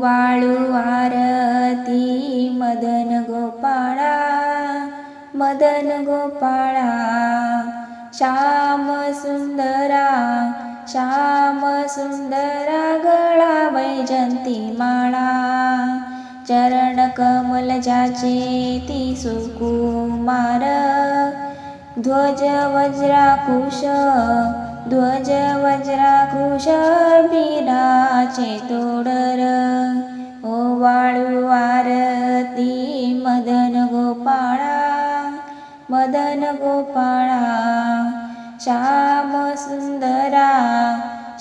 वाळू आरती मदन गोपाळा मदन गोपाळा श्याम सुंदरा श्याम सुंदरा गळा वैजंती माळा चरण कमल जाचे ती सुकुमार ध्वज वज्राकुश ध्वज वज्राकुश बिराचे तोडर वाळू आरती मदन गोपाळा मदन गोपाळा श्याम सुंदरा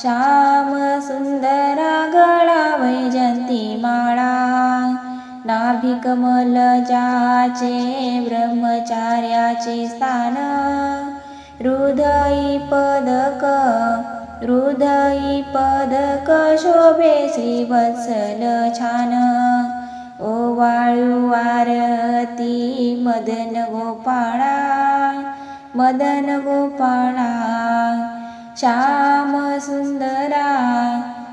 श्याम सुंदरा गळा वैजंती माळा नाभी कमल जाचे ब्रह्मचार्याचे स्थान हृदयी पदक हृदयी पदक शोभे श्रीवत्सल छान। ओ वाळू आरती मदन गोपाळा मदन गोपाळा। श्याम सुंदरा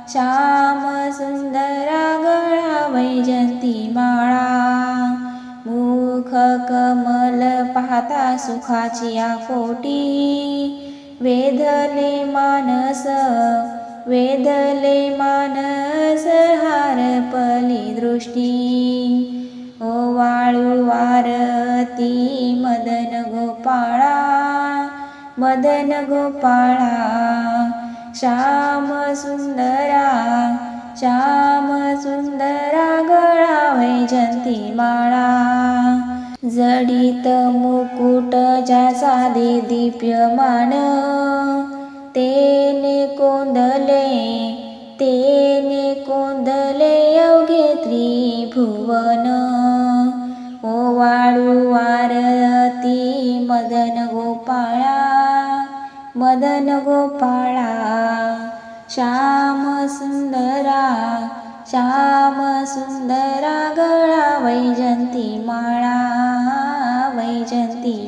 श्याम सुंदरा गळा वैजंती माळा। मुख कमल पाहता सुखाची कोटी। वेधले मानस वेधले मानस हारपली दृष्टी. ओ वाळू वारती मदन गोपाळा मदन गोपाळा. श्याम सुंदरा श्याम सुंदरा गळा वैजंती माळा. जडित मुकुट ज्याचा दे दीप्यमान तेने कोंदले तेने कोंदले अवघे त्रिभुवन. ओ वाळू मदन गोपाळा मदन गोपाळा श्याम सुंदरा श्याम सुंदरा गळा वैजंती माळा. वैजंती माळा